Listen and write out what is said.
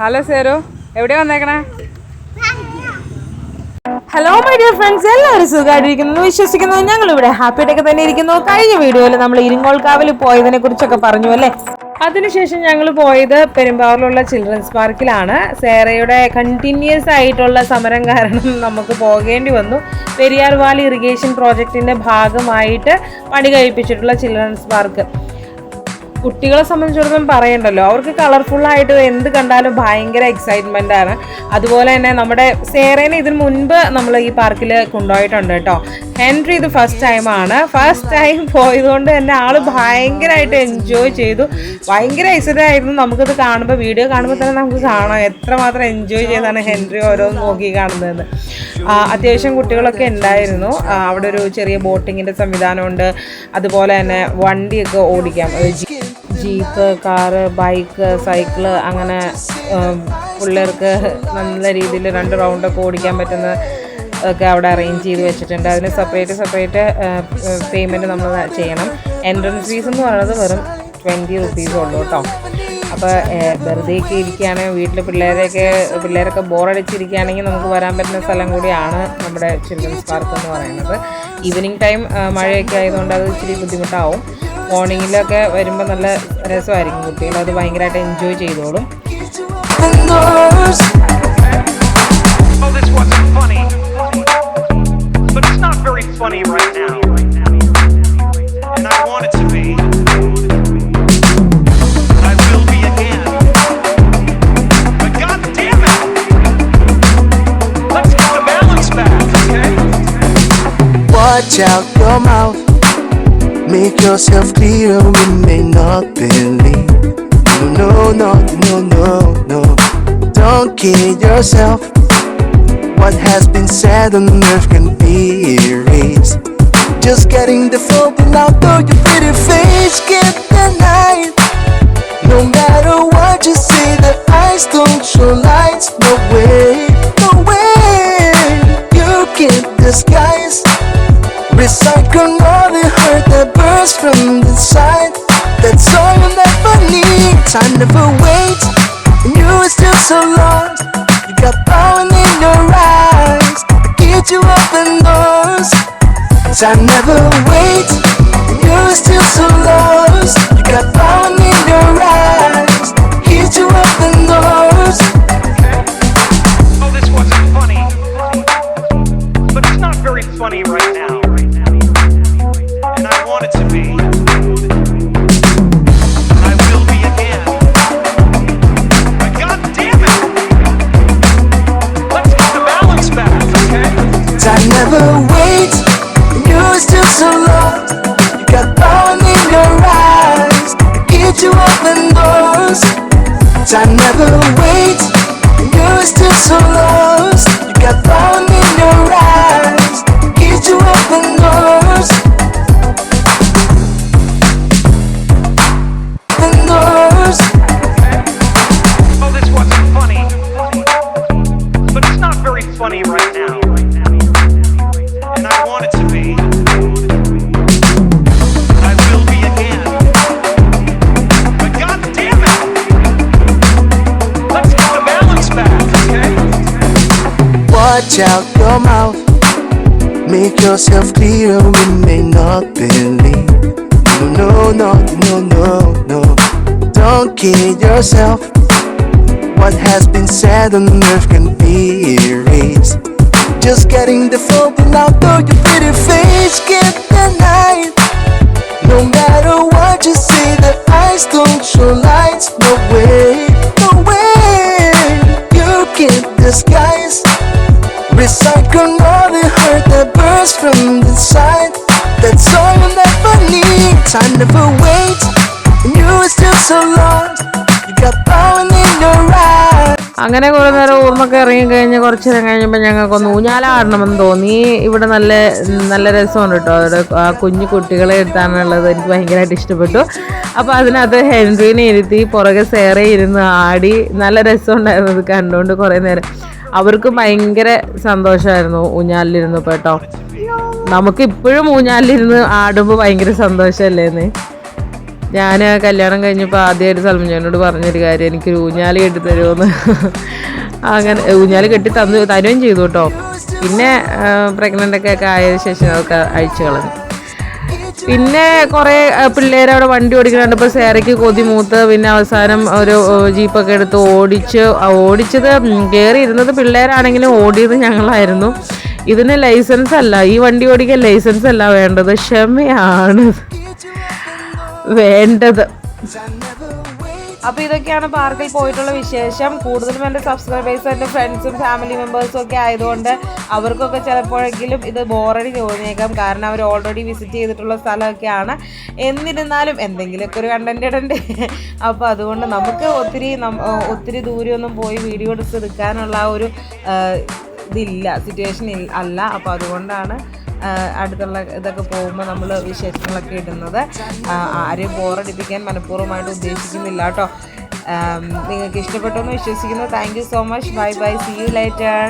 Hello സേരു എവിടെ വന്നേക്കണേ? ഹലോ മൈ ഡിയർ ഫ്രണ്ട്സ് എല്ലാവരും സുഖമായിട്ടിരിക്കുന്നു. വിശ്വസിക്കുന്നു. ഞങ്ങൾ ഇവിടെ ഹാപ്പി ഡേക്ക് തന്നെ ഇരിക്കുന്നു. കഴിഞ്ഞ വീഡിയോയിൽ നമ്മൾ ഇരിങ്ങോൾക്കാവിൽ പോയതിനെ കുറിച്ചൊക്കെ പറഞ്ഞു അല്ലേ? അതിനുശേഷം ഞങ്ങൾ പോയത് പെരുമ്പാവൂരിലുള്ള ചിൽഡ്രൻസ് പാർക്കിലാണ് സേറയുടെ കണ്ടിന്യൂസ് ആയിട്ടുള്ള സമരം കാരണം നമുക്ക് പോകേണ്ടി വന്നു. പെരിയാർ വാലി ഇറിഗേഷൻ പ്രോജക്റ്റിന്റെ ഭാഗമായിട്ട് പണി കഴിപ്പിച്ചിട്ടുള്ള ചിൽഡ്രൻസ് പാർക്ക് കുട്ടികളെ സംബന്ധിച്ചിടത്തോളം പറയണ്ടല്ലോ. അവർക്ക് കളർഫുൾ ആയിട്ട് എന്ത് കണ്ടാലും ഭയങ്കര എക്സൈറ്റ്മെന്റ് ആണ്. അതുപോലെ തന്നെ നമ്മുടെ സേറേനെ ഇതിന് മുൻപ് നമ്മൾ ഈ പാർക്കിൽ കൊണ്ടുപോയിട്ടുണ്ട് കേട്ടോ. ഹെൻറി ഇത് ഫസ്റ്റ് ടൈമാണ് ഫസ്റ്റ് ടൈം പോയതുകൊണ്ട് തന്നെ ആൾ ഭയങ്കരമായിട്ട് എൻജോയ് ചെയ്തു. ഭയങ്കര എക്സൈറ്റഡ് ആയിരുന്നു. നമുക്കിത് കാണുമ്പോൾ വീഡിയോ കാണുമ്പോൾ തന്നെ നമുക്ക് കാണാം. എത്രമാത്രം എൻജോയ് ചെയ്താണ് ഹെൻറി ഓരോന്ന് നോക്കി കാണുന്നതെന്ന് അത്യാവശ്യം കുട്ടികളൊക്കെ ഉണ്ടായിരുന്നു. അവിടെ ഒരു ചെറിയ ബോട്ടിങ്ങിന്റെ സംവിധാനമുണ്ട് അതുപോലെ തന്നെ വണ്ടിയൊക്കെ ഓടിക്കാം. ജീപ്പ് കാറ് ബൈക്ക് സൈക്കിൾ അങ്ങനെ പിള്ളേർക്ക് നല്ല രീതിയിൽ രണ്ട് റൗണ്ടൊക്കെ ഓടിക്കാൻ പറ്റുന്ന ഒക്കെ അവിടെ അറേഞ്ച് ചെയ്ത് വെച്ചിട്ടുണ്ട്. അതിന് സെപ്പറേറ്റ് സെപ്പറേറ്റ് പേയ്മെന്റ് നമ്മൾ ചെയ്യണം. എൻട്രൻസ് ഫീസ് എന്ന് പറയുന്നത് വെറും ട്വന്റി റുപ്പീസേ ഉള്ളൂ കേട്ടോ. അപ്പോൾ വെറുതെ ഒക്കെ ഇരിക്കുകയാണെങ്കിൽ വീട്ടിൽ പിള്ളേരെയൊക്കെ പിള്ളേരൊക്കെ ബോറടിച്ചിരിക്കുകയാണെങ്കിൽ നമുക്ക് വരാൻ പറ്റുന്ന സ്ഥലം കൂടിയാണ് നമ്മുടെ ചിൽഡ്രൻസ് പാർക്ക് എന്ന് പറയുന്നത്. ഈവനിങ് ടൈം മഴയൊക്കെ ആയതുകൊണ്ട് അത് ഇച്ചിരി ബുദ്ധിമുട്ടാവും. മോർണിംഗിലൊക്കെ വരുമ്പോൾ നല്ല രസമായിരിക്കും കുട്ടികൾ. അത് ഭയങ്കരമായിട്ട് എൻജോയ് ചെയ്തോളും. Oh, funny right? Watch out your mouth. Make yourself clear, we may not believe. No, no, no, no, no, no. Don't kid yourself. What has been said on earth can be erased. Just getting the phone out, though your pretty face can't deny it. No matter what you say, the eyes don't show lights. Recycle all the hurt that burns from the side. That's all you never need. Time never waits, and you are still so lost. You got power in your eyes. I get you open doors. Time never waits, and you are still so lost. Funny right now. And I want it to be. Watch out your mouth. Make yourself clear, we may not believe. No, no, no, no, no, no. Don't kid yourself. What has been said on earth can be erased. Just getting the phone out, though your pretty face can't deny it. No matter what you say, the eyes don't show lights. No way, no way. You can't disguise. Recycle all the hurt that burns from the side. That's all you'll never need. Time never അങ്ങനെ കുറേ നേരം ഊർന്നൊക്കെ ഇറങ്ങി കഴിഞ്ഞ കുറച്ച് നേരം കഴിഞ്ഞപ്പോൾ ഞങ്ങൾക്കൊന്ന് ഊഞ്ഞാലാടണമെന്ന് തോന്നി. ഇവിടെ നല്ല നല്ല രസമുണ്ട് കേട്ടോ. അവിടെ ആ കുഞ്ഞു കുട്ടികളെ എടുത്താണുള്ളത് എനിക്ക് ഭയങ്കരമായിട്ട് ഇഷ്ടപ്പെട്ടു. അപ്പോൾ അതിനകത്ത് ഹെൻറിനെ ഇരുത്തി പുറകെ സേറെ ഇരുന്ന് ആടി നല്ല രസമുണ്ടായിരുന്നു അത് കണ്ടുകൊണ്ട് കുറേ നേരം. അവർക്ക് ഭയങ്കര സന്തോഷമായിരുന്നു ഊഞ്ഞാലിലിരുന്നപ്പോൾ കേട്ടോ. നമുക്ക് ഇപ്പോഴും ഊഞ്ഞാലിലിരുന്ന് ആടുമ്പോൾ ഭയങ്കര സന്തോഷമല്ലേന്ന് ഞാൻ കല്യാണം കഴിഞ്ഞപ്പോൾ ആദ്യമായിട്ട് സൽമഞ്ചോനോട് പറഞ്ഞൊരു കാര്യം എനിക്ക് ഊഞ്ഞാൽ കെട്ടി തരുമെന്ന് അങ്ങനെ ഊഞ്ഞാൽ കെട്ടി തന്നു തരുകയും ചെയ്തു കേട്ടോ. പിന്നെ പ്രഗ്നന്റ് ഒക്കെ ആയതിനു ശേഷം അതൊക്കെ അഴിച്ചു കളഞ്ഞു. പിന്നെ കുറേ പിള്ളേരവിടെ വണ്ടി ഓടിക്കുന്നുണ്ട് സേറയ്ക്ക് കൊതി മൂത്ത് പിന്നെ അവസാനം ഒരു ജീപ്പൊക്കെ എടുത്ത് ഓടിച്ച് ഓടിച്ചത് കയറി ഇരുന്നത് പിള്ളേരാണെങ്കിലും ഓടിയത് ഞങ്ങളായിരുന്നു. ഇതിന് ലൈസൻസ് അല്ല ഈ വണ്ടി ഓടിക്കാൻ ലൈസൻസ് അല്ല വേണ്ടത്. ക്ഷമയാണ്. വേണ്ടത്. അപ്പോൾ ഇതൊക്കെയാണ് പാർക്കിൽ പോയിട്ടുള്ള വിശേഷം. കൂടുതലും എന്റെ സബ്സ്ക്രൈബേഴ്സ് എന്റെ ഫ്രണ്ട്സും ഫാമിലി മെമ്പേഴ്സും ഒക്കെ ആയതുകൊണ്ട് അവർക്കൊക്കെ ചിലപ്പോഴെങ്കിലും ഇത് ബോറടി തോന്നിയേക്കാം. കാരണം അവർ ഓൾറെഡി വിസിറ്റ് ചെയ്തിട്ടുള്ള സ്ഥലമൊക്കെയാണ്. എന്നിരുന്നാലും എന്തെങ്കിലുമൊക്കെ ഒരു കണ്ടന്റ് ഇടണ്ടേ. അപ്പോൾ അതുകൊണ്ട് നമുക്ക് ഒത്തിരി ഒത്തിരി ദൂരെയൊന്നും പോയി വീഡിയോ എടുത്ത് എടുക്കാനുള്ള ഒരു ഇതില്ല സിറ്റുവേഷൻ അല്ല. അപ്പോൾ അതുകൊണ്ടാണ് അടുത്തുള്ള ഇതൊക്കെ പോകുമ്പോൾ നമ്മൾ വിശേഷങ്ങളൊക്കെ ഇടുന്നത്. ആരെയും ബോറടിപ്പിക്കാൻ മനഃപൂർവമായിട്ട് ഉദ്ദേശിക്കുന്നില്ല കേട്ടോ. നിങ്ങൾക്ക് ഇഷ്ടപ്പെട്ടു എന്ന് വിശ്വസിക്കുന്നു. Thank you so much bye bye see you later